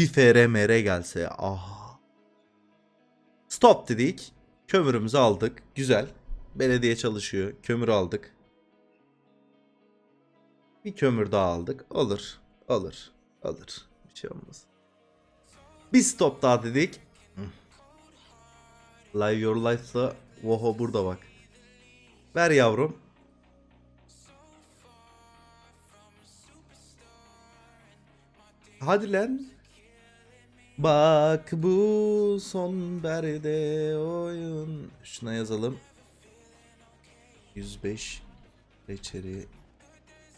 Bir FRMR gelse. Ah. Stop dedik. Kömürümüzü aldık. Güzel. Belediye çalışıyor. Kömür aldık. Bir kömür daha aldık. Olur. Olur. Olur. Bir şey olmaz. Bir stop daha dedik. Hı. Live Your Life'la Voho burada bak. Ver yavrum. Hadi lan. Bak bu son berde oyun. Şuna yazalım. 105 reçeri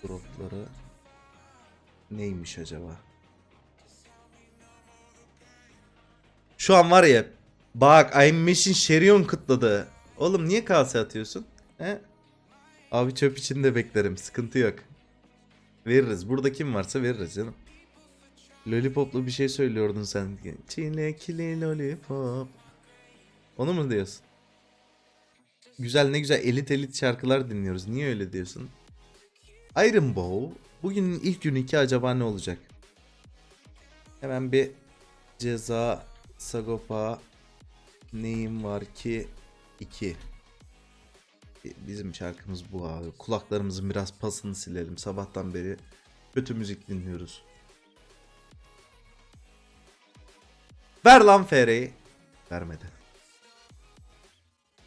dropları neymiş acaba? Şu an var ya bak I'm Machine Sherion kıtladı. Oğlum niye kase atıyorsun? He? Abi çöp için de beklerim. Sıkıntı yok. Veririz. Burada kim varsa veririz canım. Lollipop'lu bir şey söylüyordun sen. Çilekli lollipop. Onu mu diyorsun? Güzel ne güzel elit elit şarkılar dinliyoruz. Niye öyle diyorsun? Iron Bow. Bugünün ilk günü iki acaba ne olacak? Hemen bir ceza Sagopa neyim var ki 2 Bizim şarkımız bu abi. Kulaklarımızın biraz pasını silelim. Sabahtan beri kötü müzik dinliyoruz. Ver lan FR'yi. Vermedi.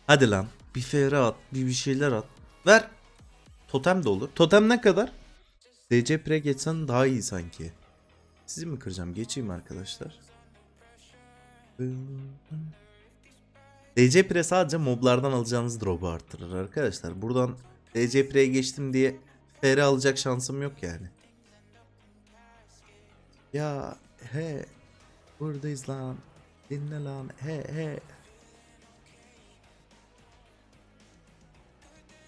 Hadi lan. Bir FR at. Bir bir şeyler at. Ver. Totem de olur. Totem ne kadar? DC Pre geçsen daha iyi sanki. Sizi mi kıracağım? Geçeyim arkadaşlar. DC Pre sadece moblardan alacağınız drop'u artırır arkadaşlar. Buradan DC Pre'ye geçtim diye FR alacak şansım yok yani. Ya he buradayız lan. Dinle lan he he.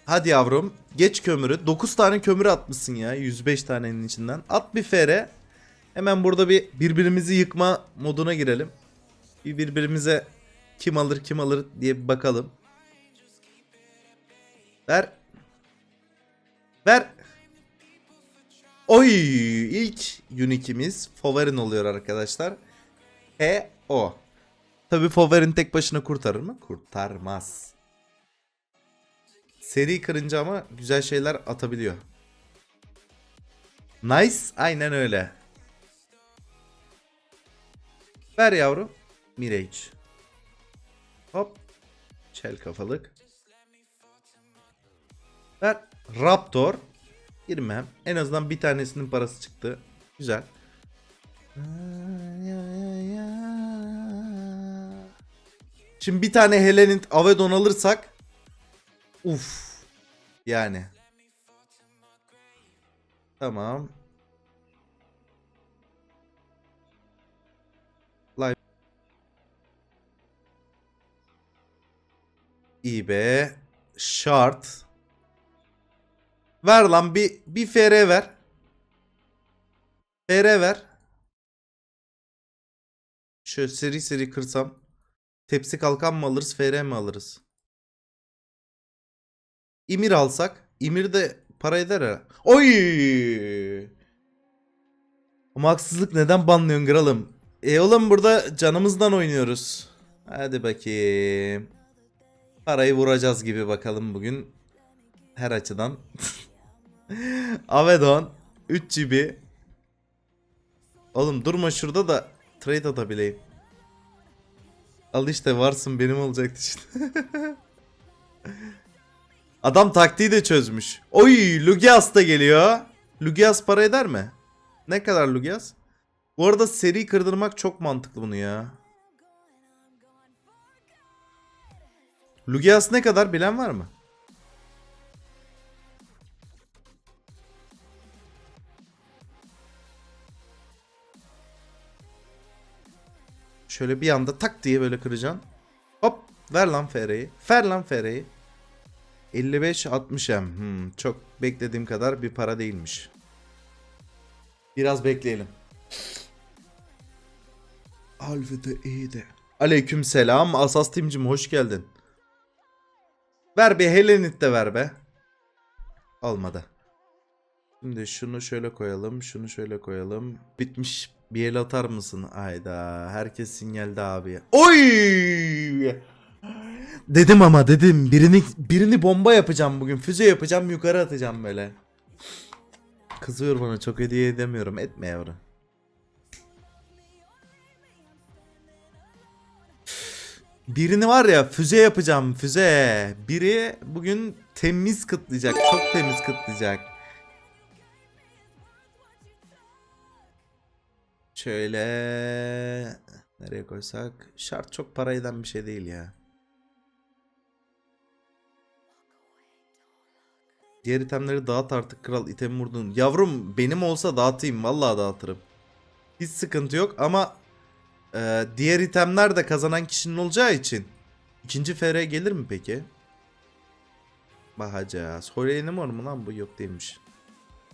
Hadi yavrum geç kömürü. 9 tane kömür atmışsın ya 105 tanenin içinden. At bir FR. Hemen burada bir birbirimizi yıkma moduna girelim. Bir birbirimize kim alır kim alır diye bir bakalım. Ver. Ver. Oy ilk unique'imiz Foverin oluyor arkadaşlar. He o. Tabi Foverin tek başına kurtarır mı? Kurtarmaz. Seri kırınca ama güzel şeyler atabiliyor. Nice. Aynen öyle. Ver yavrum. Mirage. Hop. Çel kafalık. Ver. Raptor. Girmem. En azından bir tanesinin parası çıktı. Güzel. Şimdi bir tane Helenit Avedon alırsak Uf. Yani. Tamam. Live. İyi be. Şart. Ver lan bir bir FR ver. FR ver. Şöyle seri seri kırsam. Tepsi kalkan mı alırız, FR mi alırız? İmir alsak. İmir de para eder ha. Oy! Ama haksızlık neden banlıyorsun kralım? E oğlum burada canımızdan oynuyoruz. Hadi bakayım. Parayı vuracağız gibi bakalım bugün. Her açıdan. Avedon 3 GB. Oğlum durma şurada da trade atabileyim. Al işte varsın benim olacaktı işte. Adam taktiği de çözmüş. Oy Lugias da geliyor. Lugias para eder mi? Ne kadar Lugias? Bu arada seri kırdırmak çok mantıklı bunu ya. Lugias ne kadar bilen var mı? Şöyle bir anda tak diye böyle kıracaksın. Hop ver lan FR'yi. Ver lan FR'yi. 55-60 M. Hmm, çok beklediğim kadar bir para değilmiş. Biraz bekleyelim. Alvede iyiydi. Aleyküm selam. Asas Timcim hoş geldin. Ver bir Helenit de ver be. Olmadı. Şimdi şunu şöyle koyalım, şunu şöyle koyalım. Bitmiş. Bir el atar mısın? Ayda. Herkes sinyalde abi. Oy! Dedim ama dedim. Birini birini bomba yapacağım bugün. Füze yapacağım, yukarı atacağım böyle. Kızıyor bana çok hediye edemiyorum. Etme yavrum. Birini var ya füze yapacağım füze. Biri bugün temiz kıtlayacak. Çok temiz kıtlayacak. Şöyle nereye koysak? Şart çok para eden bir şey değil ya. Diğer itemleri dağıt artık kral item vurdun. Yavrum benim olsa dağıtayım vallahi dağıtırım. Hiç sıkıntı yok ama e, diğer itemler de kazanan kişinin olacağı için. ikinci FR gelir mi peki? Bakacağız. Holy'nin var mı lan bu? Yok değilmiş.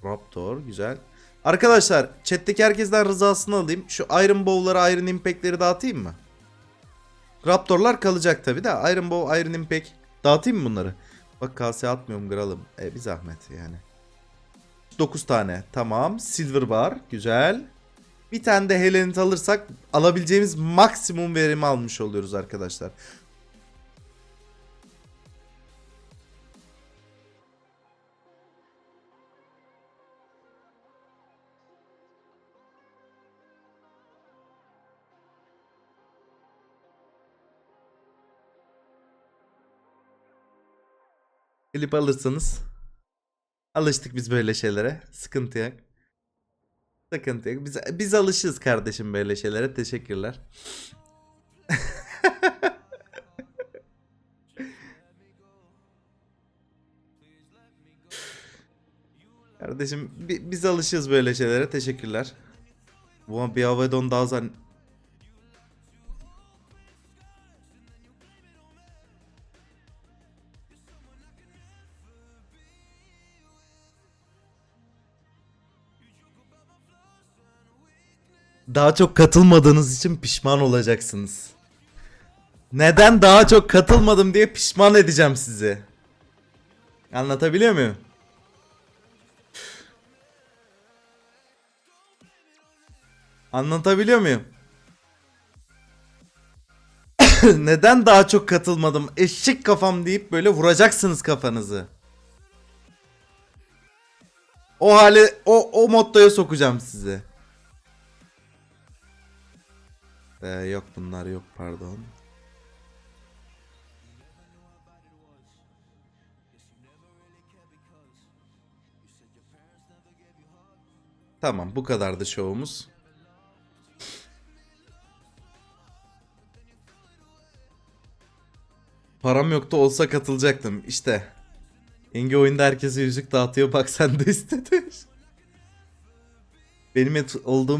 Raptor güzel. Arkadaşlar chat'teki herkesten rızasını alayım. Şu Iron Bow'ları, Iron Impact'leri dağıtayım mı? Raptorlar kalacak tabi de. Iron Bow, Iron Impact. Dağıtayım mı bunları? Bak kase atmıyorum kralım. E bir zahmet yani. 9 tane. Tamam. Silver bar. Güzel. Bir tane de Helenit alırsak alabileceğimiz maksimum verimi almış oluyoruz arkadaşlar. Klip alırsanız alıştık biz böyle şeylere. Sıkıntı yok. Sıkıntı yok. Biz, biz alışırız kardeşim böyle şeylere. Teşekkürler. Kardeşim bi- biz alışırız böyle şeylere. Teşekkürler. Bu bir Avedon daha zan... Daha çok katılmadığınız için pişman olacaksınız. Neden daha çok katılmadım diye pişman edeceğim sizi. Anlatabiliyor muyum? Anlatabiliyor muyum? Neden daha çok katılmadım? Eşek kafam deyip böyle vuracaksınız kafanızı. O hale o o mottoya sokacağım sizi. Ee, yok bunlar yok pardon. Tamam bu kadardı şovumuz. Param yoktu olsa katılacaktım işte. Yenge oyunda herkese yüzük dağıtıyor bak sen de istedin. Benim olduğum